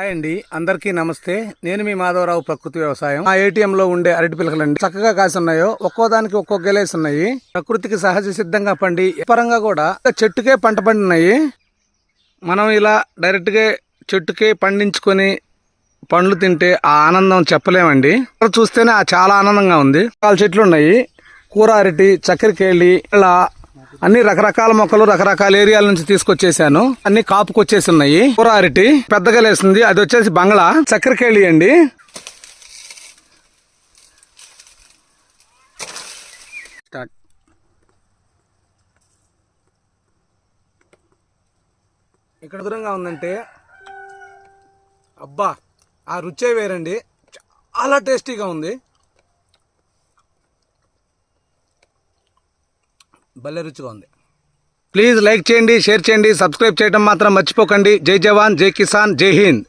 Hi అండి అందరికీ నమస్తే. నేను మీ మాధవరావు ప్రకృతి వ్యవసాయం. ఆ ఏటీఎంలో ఉండే అరటి పిలకలండి. చక్కగా కాసి ఉన్నాయో ఒక్కో దానికి ఒక్కో గెలేసి ఉన్నాయి. ప్రకృతికి సహజ సిద్ధంగా పండి పరంగా కూడా చెట్టుకే పంట పండినాయి. మనం ఇలా డైరెక్ట్గా చెట్టుకే పండించుకొని పండ్లు తింటే ఆ ఆనందం చెప్పలేమండి. చూస్తేనే చాలా ఆనందంగా ఉంది. చాలా చెట్లు ఉన్నాయి. కూర అరటి చక్కెరకేళి ఇలా అన్ని రకరకాల మొక్కలు రకరకాల ఏరియాల నుంచి తీసుకొచ్చేసాను. అన్ని కాపుకొచ్చేసి ఉన్నాయి కూర అరటి పెద్దగా లేస్తుంది అది వచ్చేసి బంగ్లా. చక్కెరకేళి అండి. స్టార్ట్. ఇక్కడ దూరంగా ఉందంటే అబ్బా ఆ రుచే వేరండి. చాలా టేస్టీగా ఉంది. భలే రుచిగా ఉంది. ప్లీజ్ లైక్ చేయండి షేర్ చేయండి సబ్స్క్రైబ్ చేయడం మాత్రం మర్చిపోకండి. జై జవాన్ జై కిసాన్ జై హింద్.